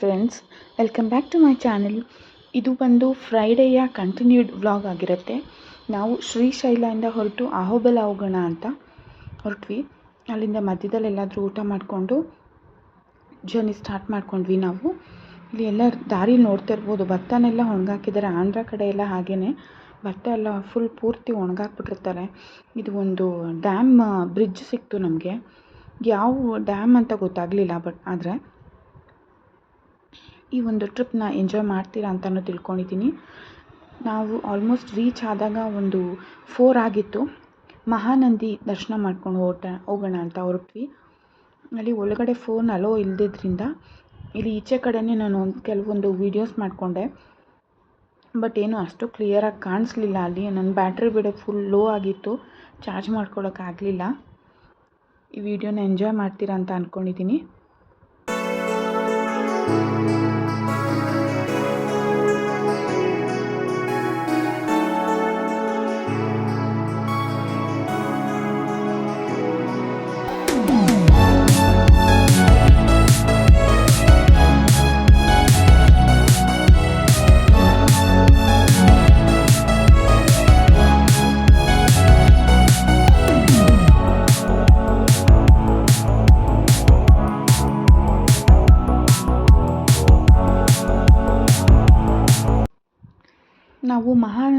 Friends welcome back to my channel ಇದು ಬಂದು ಫ್ರೈಡೇಯ continued vlog ಆಗಿರುತ್ತೆ. ನಾವು ಶ್ರೀಶೈಲದಿಂದ ಹೊರಟು ಅಹೋಬಲ ಹೋಗೋಣ ಅಂತ ಹೊರಟ್ವಿ. ಅಲ್ಲಿಂದ ಮಧ್ಯದಲ್ಲಿ ಎಲ್ಲಾದರೂ ಊಟ ಮಾಡಿಕೊಂಡು ಜರ್ನಿ ಸ್ಟಾರ್ಟ್ ಮಾಡ್ಕೊಂಡ್ವಿ ನಾವು. ಇಲ್ಲಿ ಎಲ್ಲ ದಾರಿ ನೋಡ್ತಾ ಇರ್ಬೋದು. ಭತ್ತನೆಲ್ಲ ಒಣಗಾಕಿದ್ದಾರೆ. ಆಂಧ್ರ ಕಡೆ ಎಲ್ಲ ಹಾಗೇ ಭತ್ತ ಎಲ್ಲ ಫುಲ್ ಪೂರ್ತಿ ಒಣಗಾಕ್ಬಿಟ್ಟಿರ್ತಾರೆ. ಇದು ಒಂದು ಡ್ಯಾಮ್ ಬ್ರಿಡ್ಜ್ ಸಿಕ್ತು ನಮಗೆ. ಯಾವ ಡ್ಯಾಮ್ ಅಂತ ಗೊತ್ತಾಗಲಿಲ್ಲ ಬಟ್ ಆದರೆ ಈ ಒಂದು ಟ್ರಿಪ್ನ ಎಂಜಾಯ್ ಮಾಡ್ತೀರಾ ಅಂತಲೂ ತಿಳ್ಕೊಂಡಿದ್ದೀನಿ. ನಾವು ಆಲ್ಮೋಸ್ಟ್ ರೀಚ್ ಆದಾಗ ಒಂದು ಫೋರ್ ಆಗಿತ್ತು. ಮಹಾನಂದಿ ದರ್ಶನ ಮಾಡ್ಕೊಂಡು ಹೊರಟ ಹೋಗೋಣ ಅಂತ ಹೊರಟ್ವಿ. ಅಲ್ಲಿ ಒಳಗಡೆ ಫೋನ್ ಅಲೋ ಇಲ್ಲದಿದ್ರಿಂದ ಇಲ್ಲಿ ಈಚೆ ಕಡೆಯೇ ನಾನು ಒಂದು ಕೆಲವೊಂದು ವೀಡಿಯೋಸ್ ಮಾಡಿಕೊಂಡೆ. ಬಟ್ ಏನು ಅಷ್ಟು ಕ್ಲಿಯರಾಗಿ ಕಾಣಿಸ್ಲಿಲ್ಲ ಅಲ್ಲಿ. ನನ್ನ ಬ್ಯಾಟ್ರಿ ಬಿಡ ಫುಲ್ ಲೋ ಆಗಿತ್ತು. ಚಾರ್ಜ್ ಮಾಡ್ಕೊಳ್ಳೋಕ್ಕಾಗಲಿಲ್ಲ ಈ ವಿಡಿಯೋನ ಎಂಜಾಯ್ ಮಾಡ್ತೀರಾ ಅಂತ ಅಂದ್ಕೊಂಡಿದ್ದೀನಿ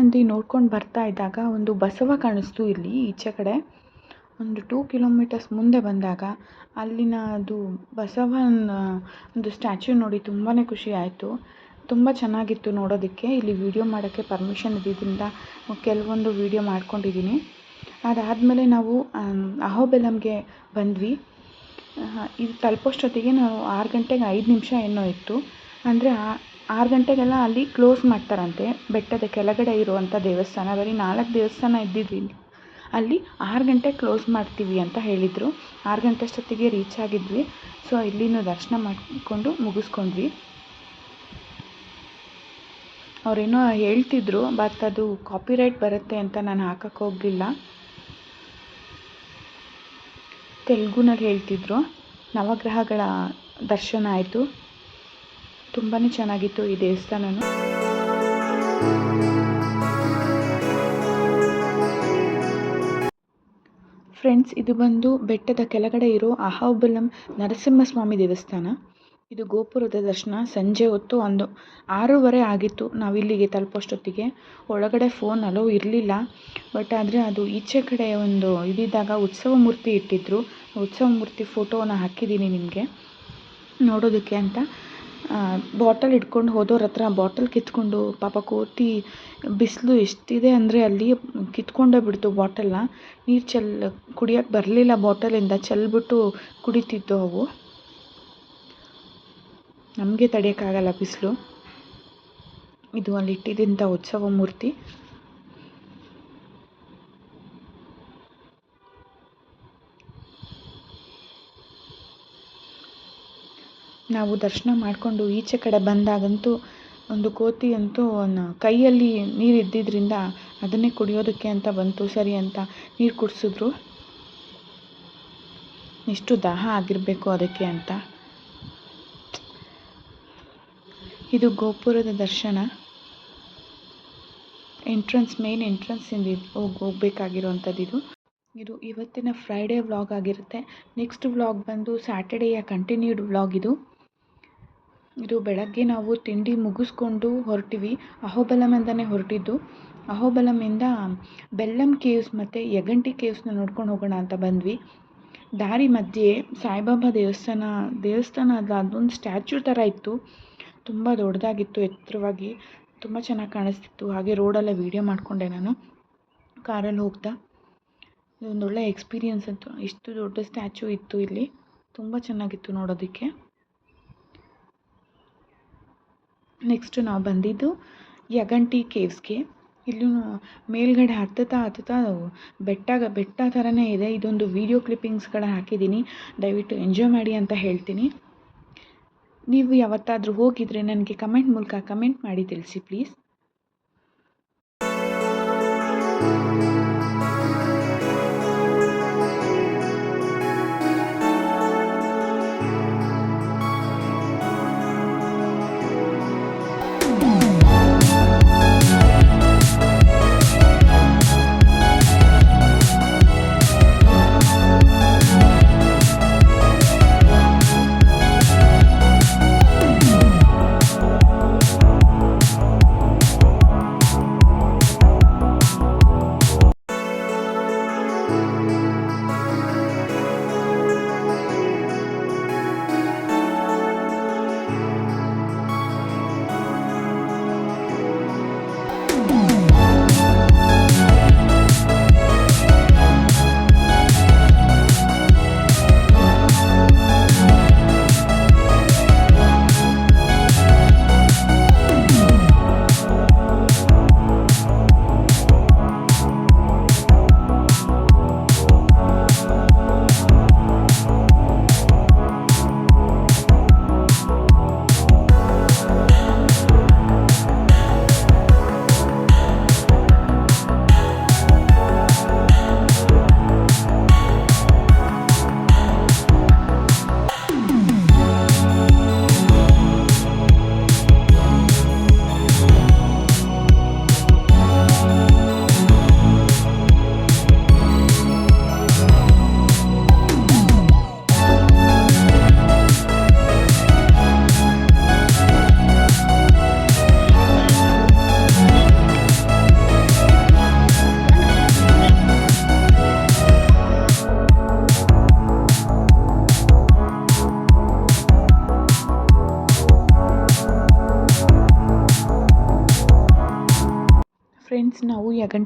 ಮಹಾನಂದಿ ನೋಡ್ಕೊಂಡು ಬರ್ತಾ ಇದ್ದಾಗ ಒಂದು ಬಸವ ಕಾಣಿಸ್ತು ಇಲ್ಲಿ ಈಚೆ ಕಡೆ. ಒಂದು ಟೂ ಕಿಲೋಮೀಟರ್ಸ್ ಮುಂದೆ ಬಂದಾಗ ಅಲ್ಲಿನ ಅದು ಬಸವನ ಒಂದು ಸ್ಟ್ಯಾಚ್ಯೂ ನೋಡಿ ತುಂಬಾ ಖುಷಿ ಆಯಿತು. ತುಂಬ ಚೆನ್ನಾಗಿತ್ತು ನೋಡೋದಕ್ಕೆ. ಇಲ್ಲಿ ವೀಡಿಯೋ ಮಾಡೋಕ್ಕೆ ಪರ್ಮಿಷನ್ ಇದ್ದಿದ್ದರಿಂದ ಕೆಲವೊಂದು ವಿಡಿಯೋ ಮಾಡ್ಕೊಂಡಿದ್ದೀನಿ. ಅದಾದಮೇಲೆ ನಾವು ಅಹೋಬೆಲಂಗೆ ಬಂದ್ವಿ. ಇದು ತಲುಪೋಷ್ಟೊತ್ತಿಗೆ ನಾವು ಆರು ಗಂಟೆಗೆ ಐದು ನಿಮಿಷ ಏನೋ ಇತ್ತು. ಅಂದರೆ ಆರು ಗಂಟೆಗೆಲ್ಲ ಅಲ್ಲಿ ಕ್ಲೋಸ್ ಮಾಡ್ತಾರಂತೆ. ಬೆಟ್ಟದ ಕೆಳಗಡೆ ಇರುವಂಥ ದೇವಸ್ಥಾನ, ಬರೀ ನಾಲ್ಕು ದೇವಸ್ಥಾನ ಇದ್ದಿದ್ದಿಲ್ಲ ಅಲ್ಲಿ ಆರು ಗಂಟೆ ಕ್ಲೋಸ್ ಮಾಡ್ತೀವಿ ಅಂತ ಹೇಳಿದರು. ಆರು ಗಂಟೆ ಅಷ್ಟೊತ್ತಿಗೆ ರೀಚ್ ಆಗಿದ್ವಿ. ಸೊ, ಇಲ್ಲಿನೂ ದರ್ಶನ ಮಾಡಿಕೊಂಡು ಮುಗಿಸ್ಕೊಂಡ್ವಿ. ಅವರೇನೋ ಹೇಳ್ತಿದ್ರು, ಬಟ್ ಅದು ಕಾಪಿರೈಟ್ ಬರುತ್ತೆ ಅಂತ ನಾನು ಹಾಕಕ್ಕೆ ಹೋಗಲಿಲ್ಲ. ತೆಲುಗುನಲ್ಲಿ ಹೇಳ್ತಿದ್ರು, ನವಗ್ರಹಗಳ ದರ್ಶನ ಆಯಿತು. ತುಂಬಾ ಚೆನ್ನಾಗಿತ್ತು ಈ ದೇವಸ್ಥಾನನು. ಫ್ರೆಂಡ್ಸ್, ಇದು ಬಂದು ಬೆಟ್ಟದ ಕೆಳಗಡೆ ಇರೋ ಅಹೋಬಲಂ ನರಸಿಂಹಸ್ವಾಮಿ ದೇವಸ್ಥಾನ. ಇದು ಗೋಪುರದ ದರ್ಶನ, ಸಂಜೆ ಹೊತ್ತು ಒಂದು ಆರೂವರೆ ಆಗಿತ್ತು ನಾವು ಇಲ್ಲಿಗೆ ತಲುಪೋಷ್ಟೊತ್ತಿಗೆ ಒಳಗಡೆ ಫೋನ್ ಅಲೋ ಇರಲಿಲ್ಲ ಬಟ್ ಆದರೆ ಅದು ಈಚೆ ಕಡೆ ಒಂದು ಇದಿದ್ದಾಗ ಉತ್ಸವ ಮೂರ್ತಿ ಇಟ್ಟಿದ್ದರು ಉತ್ಸವ ಮೂರ್ತಿ ಫೋಟೋನ ಹಾಕಿದ್ದೀನಿ ನಿಮಗೆ. ನೋಡೋದಕ್ಕೆ ಅಂತ. ಬಾಟಲ್ ಇಟ್ಕೊಂಡು ಹೋದವ್ರ ಹತ್ರ ಬಾಟಲ್ ಕಿತ್ಕೊಂಡು ಪಾಪ ಕೋತಿ ಬಿಸಿಲು ಎಷ್ಟಿದೆ ಅಂದರೆ ಅಲ್ಲಿ ಕಿತ್ಕೊಂಡೇ ಬಿಡ್ತು ಬಾಟಲ್ನ ನೀರು ಚೆಲ್ ಕುಡಿಯೋಕ್ಕೆ ಬರಲಿಲ್ಲ ಬಾಟಲಿಂದ ಚೆಲ್ಬಿಟ್ಟು ಕುಡಿತಿದ್ದು ಅವು. ನಮಗೆ ತಡೆಯೋಕ್ಕಾಗಲ್ಲ ಬಿಸಿಲು. ಇದು ಅಲ್ಲಿ ಇಟ್ಟಿದ್ದಂಥ ಉತ್ಸವ ಮೂರ್ತಿ. ನಾವು ದರ್ಶನ ಮಾಡಿಕೊಂಡು ಈಚೆ ಕಡೆ ಬಂದಾಗಂತೂ ಒಂದು ಕೋತಿ ಅಂತೂ ಕೈಯಲ್ಲಿ ನೀರು ಇದ್ದಿದ್ದರಿಂದ ಅದನ್ನೇ ಕುಡಿಯೋದಕ್ಕೆ ಅಂತ ಬಂತು. ಸರಿ ಅಂತ ನೀರು ಕುಡಿಸಿದ್ರು. ಎಷ್ಟು ದಾಹ ಆಗಿರಬೇಕು ಅದಕ್ಕೆ ಅಂತ. ಇದು ಗೋಪುರದ ದರ್ಶನ. ಎಂಟ್ರೆನ್ಸ್ ಮೇನ್ ಎಂಟ್ರೆನ್ಸಿಂದ ಹೋಗಿ ಹೋಗ್ಬೇಕಾಗಿರೋವಂಥದ್ದು ಇದು. ಇದು ಇವತ್ತಿನ ಫ್ರೈಡೇ ವ್ಲಾಗ್ ಆಗಿರುತ್ತೆ. ನೆಕ್ಸ್ಟ್ ವ್ಲಾಗ್ ಬಂದು ಸ್ಯಾಟರ್ಡೇಯ ಕಂಟಿನ್ಯೂಡ್ ವ್ಲಾಗ್ ಇದು. ಇದು ಬೆಳಗ್ಗೆ ನಾವು ತಿಂಡಿ ಮುಗಿಸ್ಕೊಂಡು ಹೊರಟಿವಿ. ಅಂತಾನೆ ಹೊರಟಿದ್ದು. ಅಹೋಬಲಮಿಂದ ಬೆಲ್ಲಂ ಕೇವ್ಸ್ ಮತ್ತು ಯಗಂಟಿ ಕೇವ್ಸ್ನ ನೋಡ್ಕೊಂಡು ಹೋಗೋಣ ಅಂತ ಬಂದ್ವಿ. ದಾರಿ ಮಧ್ಯೆ ಸಾಯಿಬಾಬಾ ದೇವಸ್ಥಾನ ದೇವಸ್ಥಾನ ಅಲ್ಲ, ಅದೊಂದು ಸ್ಟ್ಯಾಚು ಥರ ಇತ್ತು. ತುಂಬ ದೊಡ್ಡದಾಗಿತ್ತು, ಎತ್ತರವಾಗಿ ತುಂಬ ಚೆನ್ನಾಗಿ ಕಾಣಿಸ್ತಿತ್ತು. ಹಾಗೆ ರೋಡಲ್ಲೇ ವೀಡಿಯೋ ಮಾಡಿಕೊಂಡೆ ನಾನು, ಕಾರಲ್ಲಿ ಹೋಗ್ತಾ. ಇದೊಂದು ಎಕ್ಸ್ಪೀರಿಯನ್ಸ್ ಅಂತ. ಇಷ್ಟು ದೊಡ್ಡ ಸ್ಟ್ಯಾಚು ಇತ್ತು ಇಲ್ಲಿ. ತುಂಬ ಚೆನ್ನಾಗಿತ್ತು ನೋಡೋದಕ್ಕೆ. ನೆಕ್ಸ್ಟು ನಾವು ಬಂದಿದ್ದು ಯಗಂಟಿ ಕೇವ್ಸ್ಗೆ ಇಲ್ಲೂ ಮೇಲ್ಗಡೆ ಹತ್ತುತ್ತಾ ಹತ್ತುತ್ತಾ ಬೆಟ್ಟ ಬೆಟ್ಟ ಥರನೇ ಇದೆ. ಇದೊಂದು ವೀಡಿಯೋ ಕ್ಲಿಪ್ಪಿಂಗ್ಸ್ಗಳ ಹಾಕಿದ್ದೀನಿ. ದಯವಿಟ್ಟು ಎಂಜಾಯ್ ಮಾಡಿ ಅಂತ ಹೇಳ್ತೀನಿ. ನೀವು ಯಾವತ್ತಾದರೂ ಹೋಗಿದ್ರೆ ನನಗೆ ಕಮೆಂಟ್ ಮೂಲಕ ಕಮೆಂಟ್ ಮಾಡಿ ತಿಳಿಸಿ ಪ್ಲೀಸ್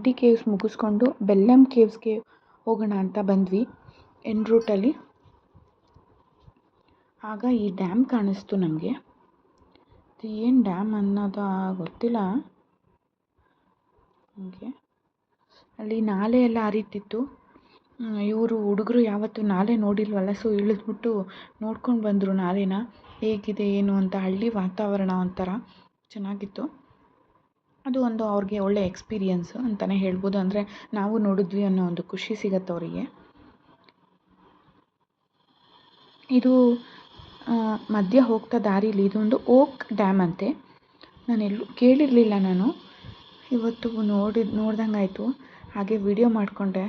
ಯಗಂಟಿ ಕೇವ್ಸ್ ಮುಗಿಸ್ಕೊಂಡು ಬೆಲ್ಲಂ ಕೇವ್ಸ್ಗೆ ಹೋಗೋಣ ಅಂತ ಬಂದ್ವಿ ಎನ್ ರೂಟಲ್ಲಿ ಆಗ ಈ ಡ್ಯಾಮ್ ಕಾಣಿಸ್ತು ನಮಗೆ. ಏನು ಡ್ಯಾಮ್ ಅನ್ನೋದು ಗೊತ್ತಿಲ್ಲ. ಹಾಗೆ. ಅಲ್ಲಿ ನಾಲೆ ಎಲ್ಲ ಹರಿತಿತ್ತು. ಇವರು ಹುಡುಗರು ಯಾವತ್ತೂ ನಾಲೆ ನೋಡಿಲ್ವಲ್ಲ ಸೊ ಇಳಿದ್ಬಿಟ್ಟು ನೋಡ್ಕೊಂಡು ಬಂದರು ನಾಲೆನ. ಹೇಗಿದೆ, ಏನು ಅಂತ ಹಳ್ಳಿ ವಾತಾವರಣ ಒಂಥರ ಚೆನ್ನಾಗಿತ್ತು. ಅದು ಒಂದು ಅವ್ರಿಗೆ ಒಳ್ಳೆ ಎಕ್ಸ್ಪೀರಿಯನ್ಸ್ ಅಂತಲೇ ಹೇಳ್ಬೋದು. ಅಂದರೆ ನಾವು ನೋಡಿದ್ವಿ ಅನ್ನೋ ಒಂದು ಖುಷಿ ಸಿಗತ್ತೆ ಅವರಿಗೆ. ಇದು ಮಧ್ಯ ಹೋಗ್ತಾ ದಾರೀಲಿ ಇದೊಂದು ಓಕ್ ಡ್ಯಾಮ್ ಅಂತೆ. ನಾನು ಎಲ್ಲೂ ಕೇಳಿರಲಿಲ್ಲ ನಾನು. ಇವತ್ತು ನೋಡಿದ ನೋಡ್ದಂಗೆ ಆಯಿತು. ಹಾಗೆ ವಿಡಿಯೋ ಮಾಡಿಕೊಂಡೆ.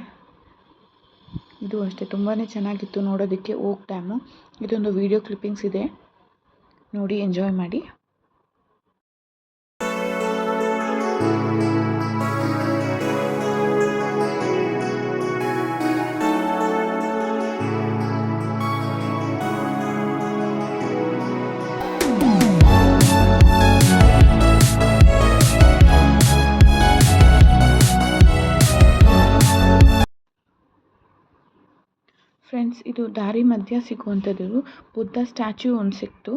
ಇದು ಅಷ್ಟೇ ತುಂಬಾ ಚೆನ್ನಾಗಿತ್ತು ನೋಡೋದಕ್ಕೆ ಓಕ್ ಡ್ಯಾಮು. ಇದೊಂದು ವಿಡಿಯೋ ಕ್ಲಿಪ್ಪಿಂಗ್ಸ್ ಇದೆ. ನೋಡಿ ಎಂಜಾಯ್ ಮಾಡಿ. ಇದು ದಾರಿ ಮಧ್ಯ ಸಿಗುವಂಥದ್ದು. ಬುದ್ಧ ಸ್ಟ್ಯಾಚು ಒಂದು ಸಿಕ್ತು.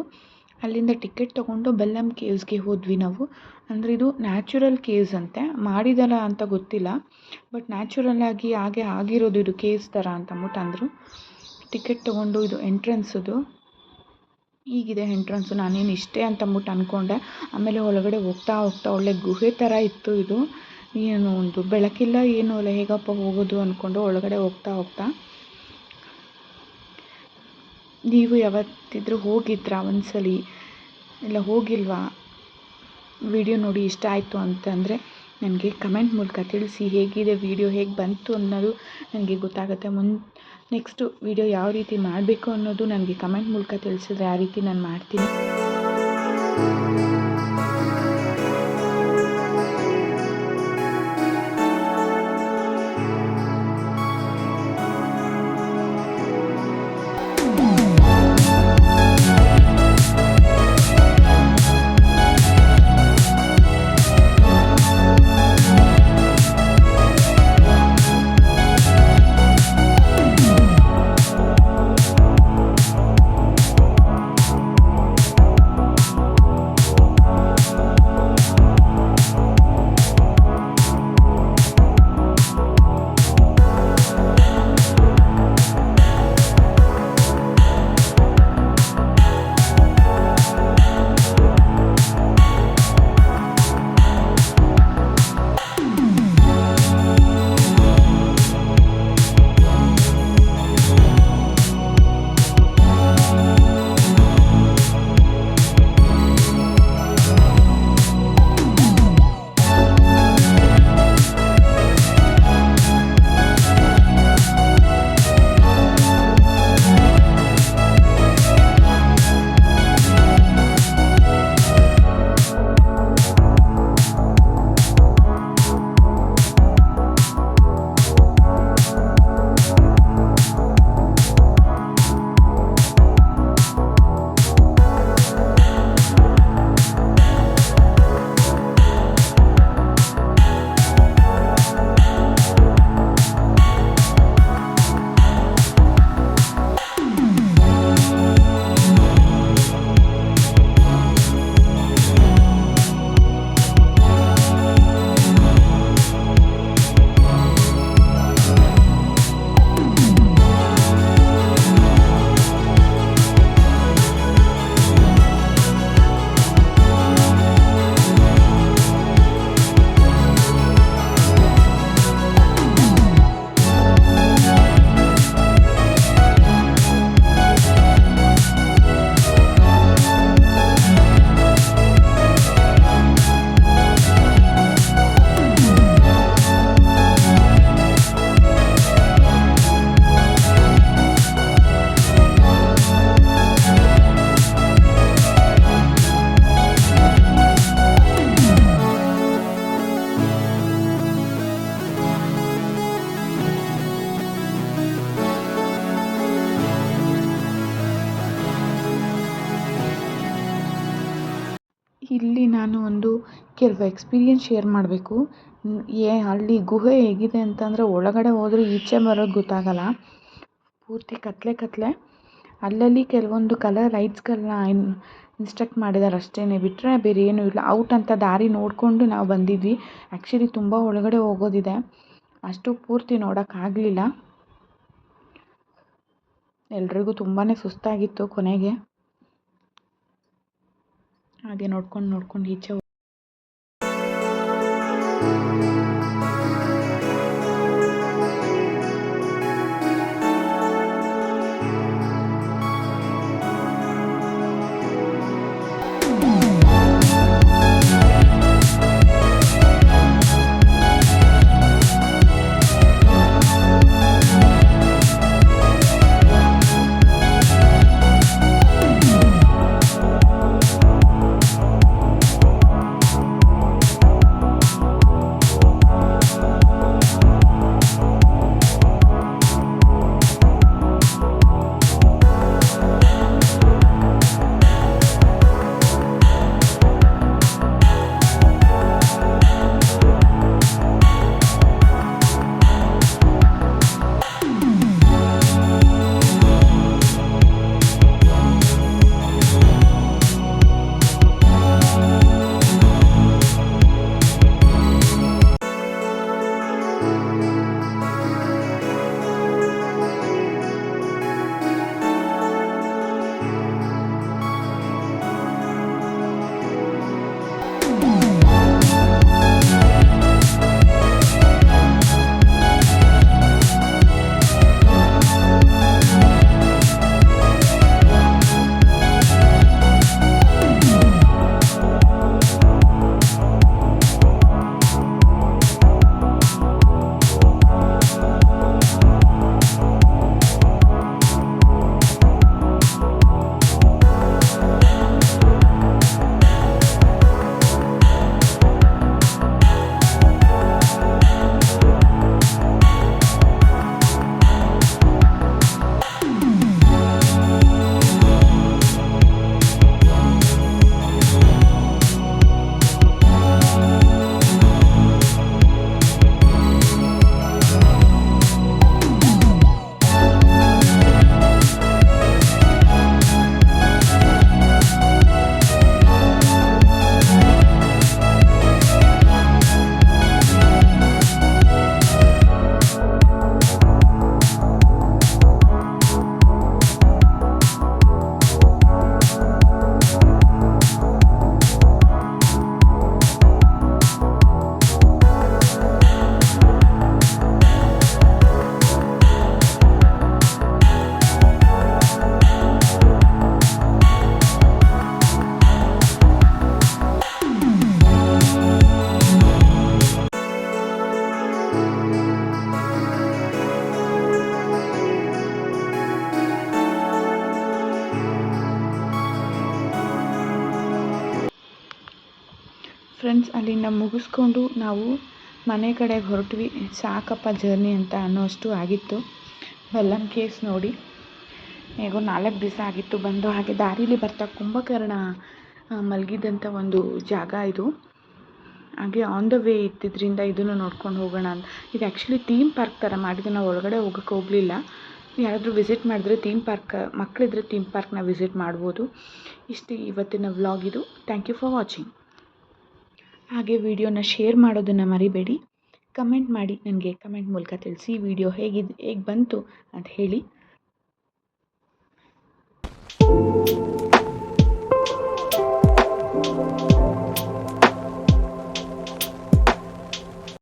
ಅಲ್ಲಿಂದ ಟಿಕೆಟ್ ತೊಗೊಂಡು ಬೆಲ್ಲಂ ಕೇವ್ಸ್ಗೆ ಹೋದ್ವಿ ನಾವು. ಅಂದರೆ ಇದು ನ್ಯಾಚುರಲ್ ಕೇವ್ಸ್ ಅಂತೆ. ಮಾಡಿದಲ್ಲ ಅಂತ ಗೊತ್ತಿಲ್ಲ. ಬಟ್ ನ್ಯಾಚುರಲ್ ಆಗಿ ಹಾಗೆ ಆಗಿರೋದು ಇದು ಕೇವ್ಸ್ ಥರ ಅಂತ ಅಂದ್ಬಿಟ್ಟು ಅಂದರು ಟಿಕೆಟ್ ತೊಗೊಂಡು ಇದು ಎಂಟ್ರೆನ್ಸದು. ಈಗಿದೆ ಎಂಟ್ರೆನ್ಸು. ನಾನೇನು ಇಷ್ಟೇ ಅಂತ ಅಂದ್ಬಿಟ್ಟು ಅಂದ್ಕೊಂಡೆ ಆಮೇಲೆ ಒಳಗಡೆ ಹೋಗ್ತಾ ಹೋಗ್ತಾ ಒಳ್ಳೆ ಗುಹೆ ಥರ ಇತ್ತು ಇದು. ಏನು ಒಂದು ಬೆಳಕಿಲ್ಲ ಏನೂ ಇಲ್ಲ ಹೇಗಪ್ಪ ಹೋಗೋದು ಅಂದ್ಕೊಂಡು ಒಳಗಡೆ ಹೋಗ್ತಾ ಹೋಗ್ತಾ. ನೀವು ಯಾವತ್ತಿದ್ರೂ ಹೋಗಿದ್ರಾ ಒಂದ್ಸಲ? ಇಲ್ಲ ಹೋಗಿಲ್ವಾ? ವಿಡಿಯೋ ನೋಡಿ ಇಷ್ಟ ಆಯಿತು ಅಂತಂದರೆ ನನಗೆ ಕಮೆಂಟ್ ಮೂಲಕ ತಿಳಿಸಿ ಹೇಗಿದೆ ವಿಡಿಯೋ, ಹೇಗೆ ಬಂತು ಅನ್ನೋದು ನನಗೆ ಗೊತ್ತಾಗುತ್ತೆ. ಮುನ್ ನೆಕ್ಸ್ಟು ವಿಡಿಯೋ ಯಾವ ರೀತಿ ಮಾಡಬೇಕು ಅನ್ನೋದು ನನಗೆ ಕಮೆಂಟ್ ಮೂಲಕ ತಿಳಿಸಿದ್ರೆ ಆ ರೀತಿ ನಾನು ಮಾಡ್ತೀನಿ. ಕೆಲವು ಎಕ್ಸ್ಪೀರಿಯನ್ಸ್ ಶೇರ್ ಮಾಡಬೇಕು. ಏ, ಅಲ್ಲಿ ಗುಹೆ ಹೇಗಿದೆ ಅಂತಂದರೆ ಒಳಗಡೆ ಹೋದರೆ ಈಚೆ ಬರೋದು ಗೊತ್ತಾಗಲ್ಲ. ಪೂರ್ತಿ ಕತ್ತಲೆ ಕತ್ತಲೆ ಅಲ್ಲಲ್ಲಿ ಕೆಲವೊಂದು ಕಲರ್ ಲೈಟ್ಸ್ಗಳನ್ನ ಇನ್ ಇನ್ಸ್ಟ್ರಕ್ಟ್ ಮಾಡಿದ್ದಾರೆ ಅಷ್ಟೇ ಬಿಟ್ಟರೆ ಬೇರೆ ಏನೂ ಇಲ್ಲ. ಔಟ್ ಅಂತ ದಾರಿ ನೋಡಿಕೊಂಡು ನಾವು ಬಂದಿದ್ವಿ. ಆ್ಯಕ್ಚುಲಿ ತುಂಬ ಒಳಗಡೆ ಹೋಗೋದಿದೆ. ಅಷ್ಟು ಪೂರ್ತಿ ನೋಡೋಕ್ಕಾಗಲಿಲ್ಲ ಎಲ್ರಿಗೂ ತುಂಬಾ ಸುಸ್ತಾಗಿತ್ತು ಕೊನೆಗೆ. ಹಾಗೆ ನೋಡ್ಕೊಂಡು ನೋಡ್ಕೊಂಡು ಈಚೆ ಮುಗಿಸ್ಕೊಂಡು ನಾವು ಮನೆ ಕಡೆಗೆ ಹೊರಟ್ವಿ. ಸಾಕಪ್ಪ ಜರ್ನಿ ಅಂತ ಅನ್ನೋಷ್ಟು ಆಗಿತ್ತು. ಬೆಲ್ಲಂ ಕೇಸ್ ನೋಡಿ. ಹೇಗೋ ನಾಲ್ಕು ದಿವಸ ಆಗಿತ್ತು. ಬಂದು ಹಾಗೆ ದಾರೀಲಿ ಬರ್ತಾ ಕುಂಭಕರ್ಣ ಮಲಗಿದ್ದಂಥ ಒಂದು ಜಾಗ ಇದು. ಹಾಗೆ ಆನ್ ದ ವೇ ಇದ್ದಿದ್ದರಿಂದ ಇದನ್ನು ನೋಡ್ಕೊಂಡು ಹೋಗೋಣ ಅಂತ. ಇದು ಆ್ಯಕ್ಚುಲಿ ಥೀಮ್ ಪಾರ್ಕ್ ಥರ ಮಾಡಿದ್ದು. ನಾವು ಒಳಗಡೆ ಹೋಗೋಕ್ಕೆ ಹೋಗಲಿಲ್ಲ. ಯಾರಾದರೂ ವಿಸಿಟ್ ಮಾಡಿದ್ರೆ ಥೀಮ್ ಪಾರ್ಕ್ ಮಕ್ಕಳಿದ್ರೆ ಥೀಮ್ ಪಾರ್ಕ್ನ ವಿಸಿಟ್ ಮಾಡ್ಬೋದು. ಇಷ್ಟು ಇವತ್ತಿನ ವ್ಲಾಗ್ ಇದು. ಥ್ಯಾಂಕ್ ಯು ಫಾರ್ ವಾಚಿಂಗ್ ಹಾಗೆ ವಿಡಿಯೋನ ಶೇರ್ ಮಾಡೋದನ್ನು ಮರಿಬೇಡಿ. ಕಮೆಂಟ್ ಮಾಡಿ, ನನಗೆ ಕಮೆಂಟ್ ಮೂಲಕ ತಿಳಿಸಿ ವಿಡಿಯೋ ಹೇಗಿದೆ, ಹೇಗೆ ಬಂತು ಅಂತ ಹೇಳಿ.